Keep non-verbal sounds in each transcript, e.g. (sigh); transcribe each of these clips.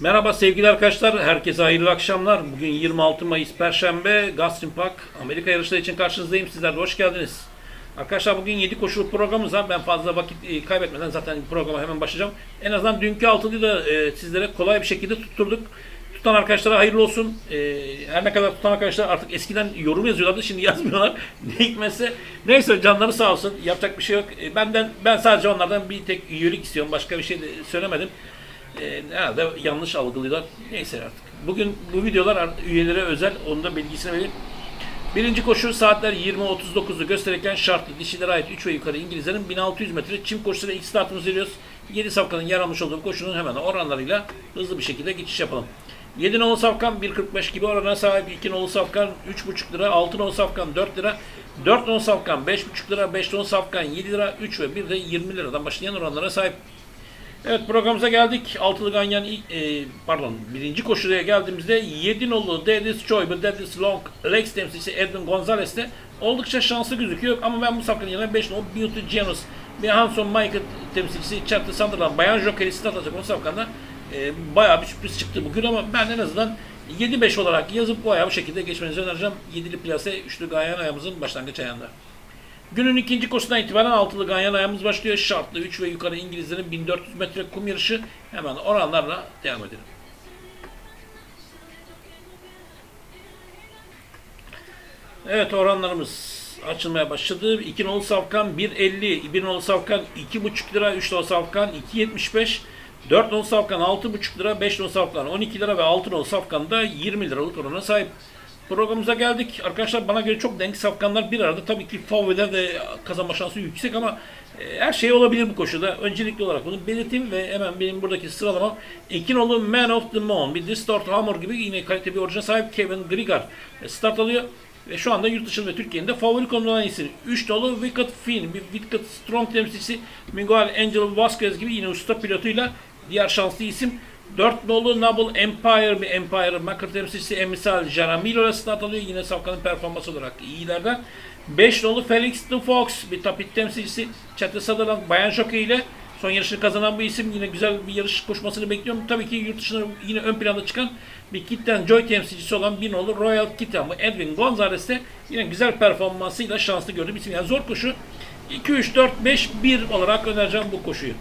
Merhaba sevgili arkadaşlar, herkese hayırlı akşamlar. Bugün 26 Mayıs Perşembe, Gazprom Park Amerika yarışları için karşınızdayım. Sizler de hoş geldiniz. Arkadaşlar bugün 7 koşulu programımız var. Ben fazla vakit e, kaybetmeden zaten programa hemen başlayacağım. En azından dünkü altılıyı da e, sizlere kolay bir şekilde tutturduk. Tutan arkadaşlara hayırlı olsun. E, her ne kadar tutan arkadaşlar artık eskiden yorum yazıyorlardı, şimdi (laughs) yazmıyorlar. ne hikmetse. Neyse canları sağ olsun. Yapacak bir şey yok. E, benden ben sadece onlardan bir tek üyelik istiyorum. Başka bir şey de söylemedim. E, herhalde yanlış algılıyorlar. Neyse artık. Bugün bu videolar üyelere özel. Onun da bilgisini vereyim. Birinci koşu saatler 20.39'u gösterirken şartlı dişilere ait 3 ve yukarı İngilizlerin 1600 metre çim koşusuyla ilk startımızı veriyoruz. 7 safkanın yer almış olduğu koşunun hemen oranlarıyla hızlı bir şekilde geçiş yapalım. 7 nolu safkan 1.45 gibi orana sahip 2 nolu safkan 3.5 lira, 6 nolu safkan 4 lira, 4 nolu safkan 5.5 lira, 5 nolu safkan 7 lira, 3 ve 1 de 20 liradan başlayan oranlara sahip. Evet programımıza geldik. Altılı Ganyan e, pardon birinci koşuya geldiğimizde 7 nolu Daddy's Joy, Daddy's Long Legs temsilcisi Edwin Gonzalez de oldukça şanslı gözüküyor ama ben bu safkanın yerine 5 nolu Beauty Genius ve Hanson Michael temsilcisi Charlie Sunderland Bayan Joker'i start atacak o safkanda e, bayağı bir sürpriz çıktı bugün ama ben en azından 7-5 olarak yazıp bu ayağı bu şekilde geçmenizi önereceğim. 7'li plase, 3'lü Ganyan ayağımızın başlangıç ayağında. Günün ikinci koşusundan itibaren altılı ganyan ayağımız başlıyor. Şartlı 3 ve yukarı İngilizlerin 1400 metre kum yarışı. Hemen oranlarla devam edelim. Evet oranlarımız açılmaya başladı. 2 nolu safkan 1.50, 1 nolu safkan 2.5 lira, 3 nolu safkan 2.75, 4 nolu safkan 6.5 lira, 5 nolu safkan 12 lira ve 6 nolu safkan da 20 liralık orana sahip. Programımıza geldik. Arkadaşlar bana göre çok denk safkanlar bir arada. Tabii ki favoriler de kazanma şansı yüksek ama e, her şey olabilir bu koşuda. Öncelikli olarak bunu belirteyim ve hemen benim buradaki sıralama Ekinoğlu Man of the Moon, bir Distort Hammer gibi yine kalite bir orijine sahip Kevin Grigar e, start alıyor. Ve şu anda yurt dışı ve Türkiye'nin de favori konulan isim. 3 dolu Wicked Finn, bir Wicked Strong temsilcisi Miguel Angel Vasquez gibi yine usta pilotuyla diğer şanslı isim. 4 nolu Noble Empire bir Empire Maker temsilcisi emsal Jaramillo ile start alıyor. Yine Safkan'ın performansı olarak iyilerden. 5 nolu Felix the Fox bir tapit temsilcisi Çatı Sutherland Bayan Jockey ile son yarışını kazanan bu isim. Yine güzel bir yarış koşmasını bekliyorum. Tabii ki yurt dışında yine ön planda çıkan bir Kitten Joy temsilcisi olan bir nolu Royal Kitten bu Edwin Gonzalez de yine güzel performansıyla şanslı gördüğüm isim. Yani zor koşu. 2, 3, 4, 5, 1 olarak önereceğim bu koşuyu.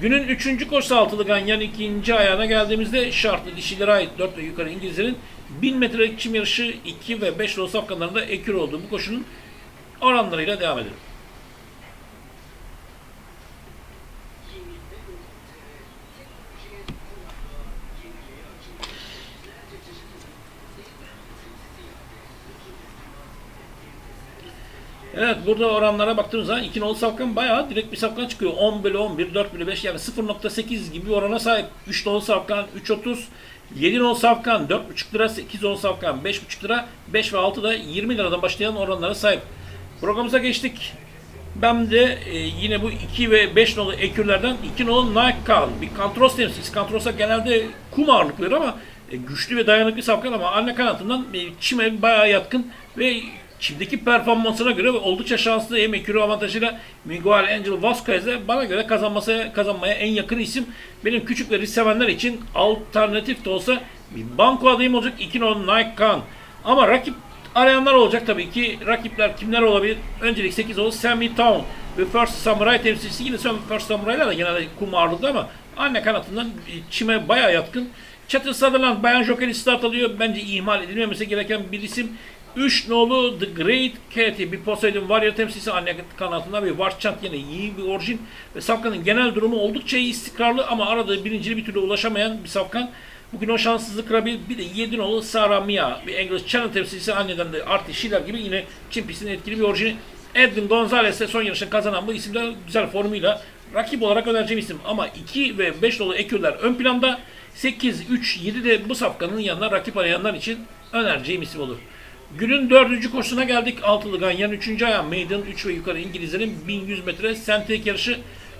Günün üçüncü koşusu altılı ganyan ikinci ayağına geldiğimizde şartlı dişilere ait 4 ve yukarı İngilizlerin 1000 metrelik çim yarışı 2 ve 5 yol safkanlarında ekür olduğu bu koşunun oranlarıyla devam edelim. Evet burada oranlara baktığımız zaman 2 nolu safkan bayağı direkt bir safkan çıkıyor. 10 bölü 11, 4 bölü 5 yani 0.8 gibi bir orana sahip. 3 nolu safkan 3.30, 7 nolu safkan 4.5 lira, 8 nolu safkan 5.5 lira, 5 ve 6 da 20 liradan başlayan oranlara sahip. Programımıza geçtik. Ben de e, yine bu 2 ve 5 nolu ekürlerden 2 nolu Nike bir Kantros temsilcisi. Kantros'a genelde kum ağırlıkları ama e, güçlü ve dayanıklı safkan ama anne kanatından e, çime bayağı yatkın ve Çimdeki performansına göre oldukça şanslı hem ekürü avantajıyla Miguel Angel Vasquez'e bana göre kazanması kazanmaya en yakın isim. Benim küçük ve risk sevenler için alternatif de olsa bir banko adayım olacak. 2 nolu Nike Khan. Ama rakip arayanlar olacak tabii ki. Rakipler kimler olabilir? Öncelik 8 olur Sammy Town ve First Samurai temsilcisi. Yine First Samurai'lar da genelde kum ama anne kanatından çime bayağı yatkın. Çatır Sutherland Bayan Joker'i start alıyor. Bence ihmal edilmemesi gereken bir isim. 3 nolu The Great Cat'i bir Poseidon Warrior temsilcisi anne kanatında bir Warchant yine iyi bir orijin ve Safkan'ın genel durumu oldukça iyi istikrarlı ama aradığı birinciliği bir türlü ulaşamayan bir Safkan. Bugün o şanssızlık kırabilir. Bir de 7 nolu Sarah Mia bir English Channel temsilcisi anneden de Artie Schiller gibi yine Çin pistinin etkili bir orijini. Edwin Gonzalez de son yarışını kazanan bu isimler güzel formuyla rakip olarak önereceğim isim. Ama 2 ve 5 nolu ekürler ön planda. 8, 3, 7 de bu safkanın yanına rakip arayanlar için önereceğim isim olur. Günün dördüncü koşusuna geldik. Altılı Ganyan üçüncü ayağı Maiden 3 ve yukarı İngilizlerin 1100 metre sentetik yarışı.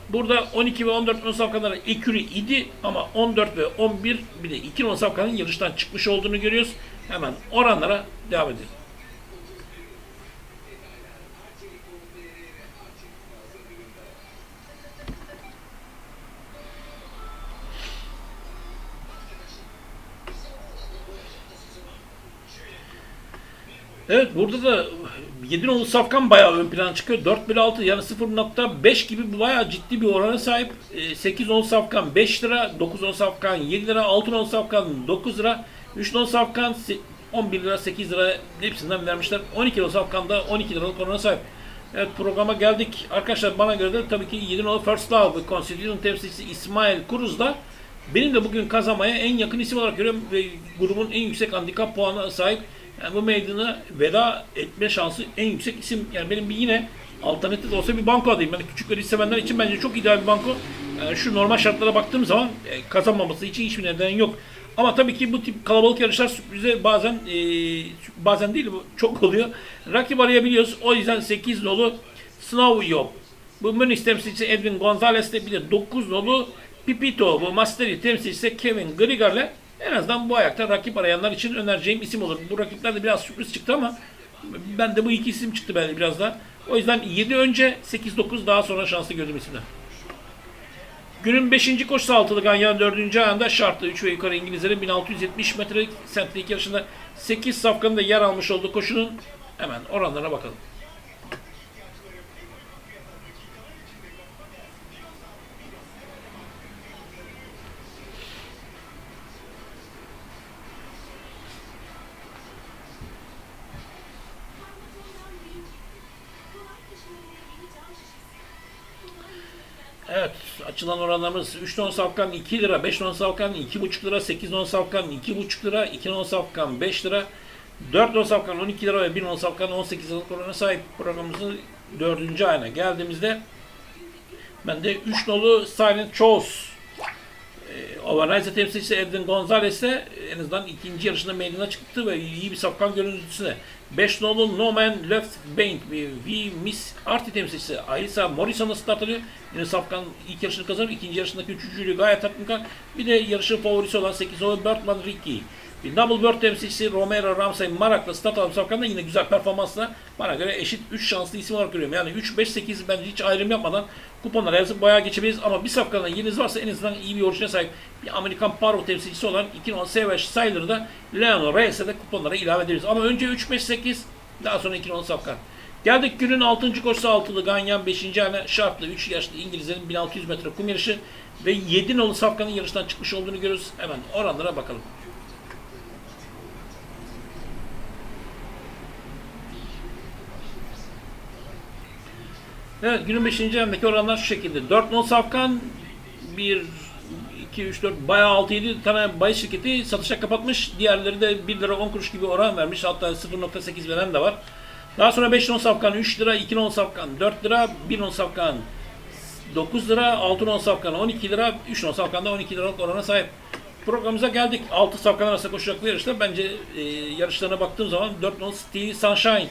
Burada 12 ve 14 ön safkanlara ekürü idi ama 14 ve 11 bir de 2 ön safkanın yarıştan çıkmış olduğunu görüyoruz. Hemen oranlara devam edelim. Evet burada da 7 nolu safkan bayağı ön plana çıkıyor. 4 bölü 6 yani 0.5 gibi bayağı ciddi bir orana sahip. 8 nolu safkan 5 lira, 9 nolu safkan 7 lira, 6 nolu safkan 9 lira, 3 nolu safkan 11 lira, 8 lira hepsinden vermişler. 12 nolu safkan da 12 liralık orana sahip. Evet programa geldik. Arkadaşlar bana göre de tabii ki 7 nolu First Love ve Constitution temsilcisi İsmail Kuruz da benim de bugün kazanmaya en yakın isim olarak görüyorum ve grubun en yüksek handikap puanına sahip. Yani bu meydana veda etme şansı en yüksek isim. Yani benim bir yine alternatif olsa bir banko adayım. Yani küçük ve sevenler için bence çok ideal bir banko. Yani şu normal şartlara baktığım zaman e, kazanmaması için hiçbir neden yok. Ama tabii ki bu tip kalabalık yarışlar sürprize bazen e, bazen değil bu çok oluyor. Rakip arayabiliyoruz. O yüzden 8 nolu Snow yok. Bu Münih temsilcisi Edwin Gonzalez de bir de 9 nolu Pipito bu Masteri temsilcisi Kevin Grigar'le en azından bu ayakta rakip arayanlar için önereceğim isim olur. Bu rakipler de biraz sürpriz çıktı ama ben de bu iki isim çıktı belki biraz da. O yüzden 7 önce 8-9 daha sonra şanslı gördüğüm isimler. Günün 5. koşusu altılı Ganyan 4. ayında şartlı 3 ve yukarı İngilizlerin 1670 metrelik sentlik yarışında 8 safkanın da yer almış olduğu koşunun hemen oranlarına bakalım. Evet açılan oranlarımız 3 non safkan 2 lira, 5 non safkan 2,5 lira, 8 non safkan 2,5 lira, 2 non safkan 5 lira, 4 non safkan 12 lira ve 1 non safkan 18 liralık orana sahip programımızın 4. ayına geldiğimizde ben de 3 nolu Silent Chose e, Overnight temsilcisi Edwin Gonzalez de en azından ikinci yarışında meydana çıktı ve iyi bir safkan görüntüsüne. 5 nolu No Man Left Behind V Miss Arti temsilcisi Alyssa Morrison'la start alıyor. Yine safkan ilk yarışını kazanır. ikinci yarışındaki üçüncülüğü gayet tatminkar. Bir de yarışın favorisi olan 8 nolu Bertman Ricky. Bir Double Bird temsilcisi Romero Ramsey Marak'la start alan Safkan'da yine güzel performansla bana göre eşit 3 şanslı isim olarak görüyorum. Yani 3, 5, 8 bence hiç ayrım yapmadan kuponlara yazıp bayağı geçebiliriz. Ama bir Safkan'da yeriniz varsa en azından iyi bir orijine sahip bir Amerikan Paro temsilcisi olan 2 numaralı Savage Siler'ı da Leonor Reyes'e de kuponlara ilave ederiz. Ama önce 3, 5, 8 daha sonra 2 numaralı Safkan. Geldik günün 6. koşusu altılı Ganyan 5. ayına şartlı 3 yaşlı İngilizlerin 1600 metre kum yarışı ve 7 nolu Safkan'ın yarıştan çıkmış olduğunu görüyoruz. Hemen oranlara bakalım. Evet günün 5. ayındaki oranlar şu şekilde. 4 non safkan 1 2 3 4 bayağı 6 7 tane bahis şirketi satışa kapatmış. Diğerleri de 1 lira 10 kuruş gibi oran vermiş. Hatta 0.8 veren de var. Daha sonra 5 non safkan 3 lira, 2 non safkan 4 lira, 1 non safkan 9 lira, 6 non safkan 12 lira, 3 non safkan da 12 liralık orana sahip. Programımıza geldik. 6 safkan arasında koşacaklı yarışta bence e, yarışlarına baktığım zaman 4 non Steel Sunshine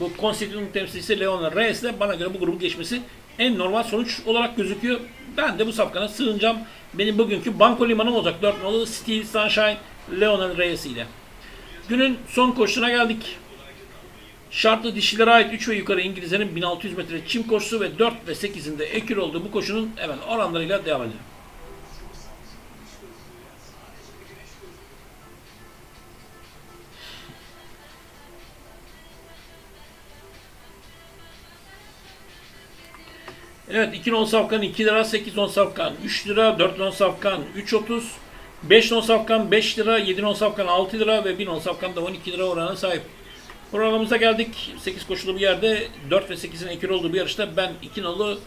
bu Constitution temsilcisi Leon Reyes de bana göre bu grubun geçmesi en normal sonuç olarak gözüküyor. Ben de bu safkana sığınacağım. Benim bugünkü banko limanım olacak. 4 nolu Steel Sunshine Leon Reyes ile. Günün son koşusuna geldik. Şartlı dişilere ait 3 ve yukarı İngilizlerin 1600 metre çim koşusu ve 4 ve 8'inde ekür olduğu bu koşunun hemen oranlarıyla devam edelim. Evet 2 non safkan 2 lira, 8 non safkan 3 lira, 4 non safkan 3.30, 5 non safkan 5 lira, 7 non safkan 6 lira ve 1 non safkan da 12 lira oranına sahip. Programımıza geldik. 8 koşulu bir yerde 4 ve 8'in ekür olduğu bir yarışta ben 2 nolu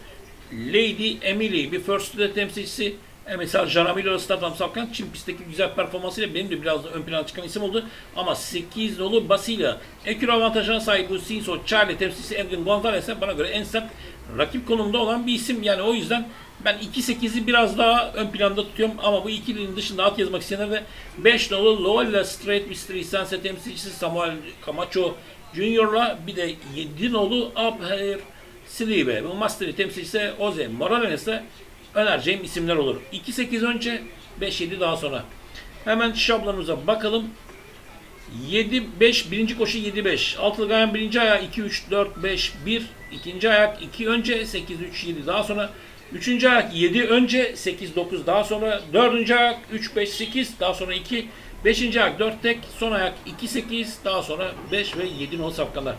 Lady Emily bir first temsilcisi e mesela Jaramillo Statham Safkan Çin pistteki güzel performansıyla benim de biraz da ön plana çıkan isim oldu. Ama 8 nolu Basila ekür avantajına sahip bu Sinso Charlie temsilcisi Edwin Gonzalez'e bana göre en sert rakip konumda olan bir isim. Yani o yüzden ben 2-8'i biraz daha ön planda tutuyorum ama bu ikilinin dışında alt yazmak isteyenler de 5 nolu Loyola Straight Mystery Sunset temsilcisi Samuel Camacho Junior'la bir de 7 nolu Uphair Slive bu Master'i temsilcisi Oze Morales'e önereceğim isimler olur. 2-8 önce 5-7 daha sonra. Hemen şablonumuza bakalım. 7 5 birinci koşu 7 5. Altılı gayen birinci ayağı 2 3 4 5 1. ikinci ayak 2 önce 8 3 7 daha sonra Üçüncü ayak 7 önce 8 9 daha sonra dördüncü ayak 3 5 8 daha sonra 2 beşinci ayak 4 tek son ayak 2 8 daha sonra 5 ve 7 nol safkanlar.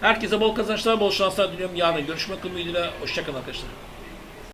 Herkese bol kazançlar, bol şanslar diliyorum. Yarın görüşmek umuduyla. Hoşçakalın arkadaşlar.